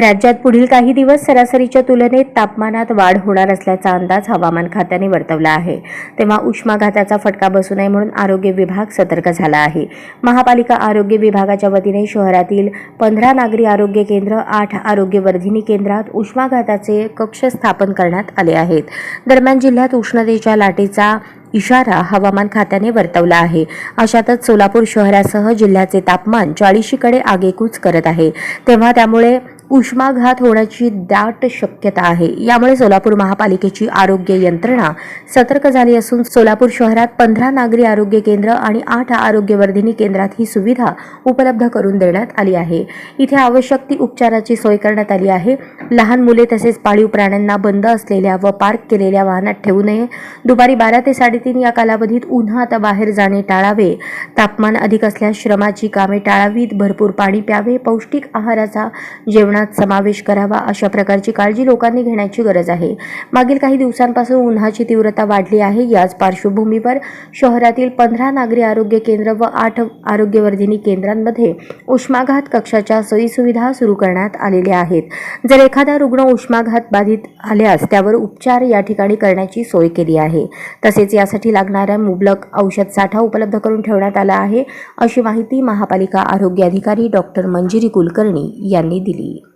राज्यात पुढील काही दिवस सरासरीच्या तुलनेत तापमानात वाढ होणार असल्याचा अंदाज हवामान खात्याने वर्तवला आहे. तेव्हा उष्माघाताचा फटका बसू नये म्हणून आरोग्य विभाग सतर्क झाला आहे. महापालिका आरोग्य विभागाच्या वतीने शहरातील पंधरा नागरी आरोग्य केंद्र आठ आरोग्यवर्धिनी केंद्रात उष्माघाताचे कक्ष स्थापन करण्यात आले आहेत. दरम्यान जिल्ह्यात उष्णतेच्या लाटेचा इशारा हवामान खात्याने वर्तवला आहे. अशातच सोलापूर शहरासह जिल्ह्याचे तापमान चाळीशीकडे आगेकूच करत आहे. तेव्हा त्यामुळे उष्माघात होण्याची दाट शक्यता आहे. यामुळे सोलापूर महापालिकेची आरोग्य यंत्रणा सतर्क झाली असून सोलापूर शहरात पंधरा नागरी आरोग्य केंद्र आणि आठ आरोग्यवर्धिनी केंद्रात ही सुविधा उपलब्ध करून देण्यात आली आहे. इथे आवश्यक ती उपचाराची सोय करण्यात आली आहे. लहान मुले तसेच पाळीव प्राण्यांना बंद असलेल्या व पार्क केलेल्या वाहनात ठेवू नये. दुपारी बारा ते साडेतीन या कालावधीत उन्हात बाहेर जाणे टाळावे. तापमान अधिक असल्यास श्रमाची कामे टाळावीत. भरपूर पाणी प्यावे. पौष्टिक आहाराचा प्रमाणात समावेश करावा अशा प्रकारची काळजी लोकांनी घेण्याची गरज आहे. मागील काही दिवसांपासून उन्हाची तीव्रता वाढली आहे. याच पार्श्वभूमीवर शहरातील पंधरा नागरी आरोग्य केंद्र व आठ आरोग्यवर्धिनी केंद्रांमध्ये उष्माघात कक्षाच्या सोयीसुविधा सुरू करण्यात आलेल्या आहेत. जर एखादा रुग्ण उष्माघात बाधित आल्यास त्यावर उपचार या ठिकाणी करण्याची सोय केली आहे. तसेच यासाठी लागणाऱ्या मुबलक औषध साठा उपलब्ध करून ठेवण्यात आला आहे अशी माहिती महापालिका आरोग्य अधिकारी डॉक्टर मंजिरी कुलकर्णी यांनी दिली.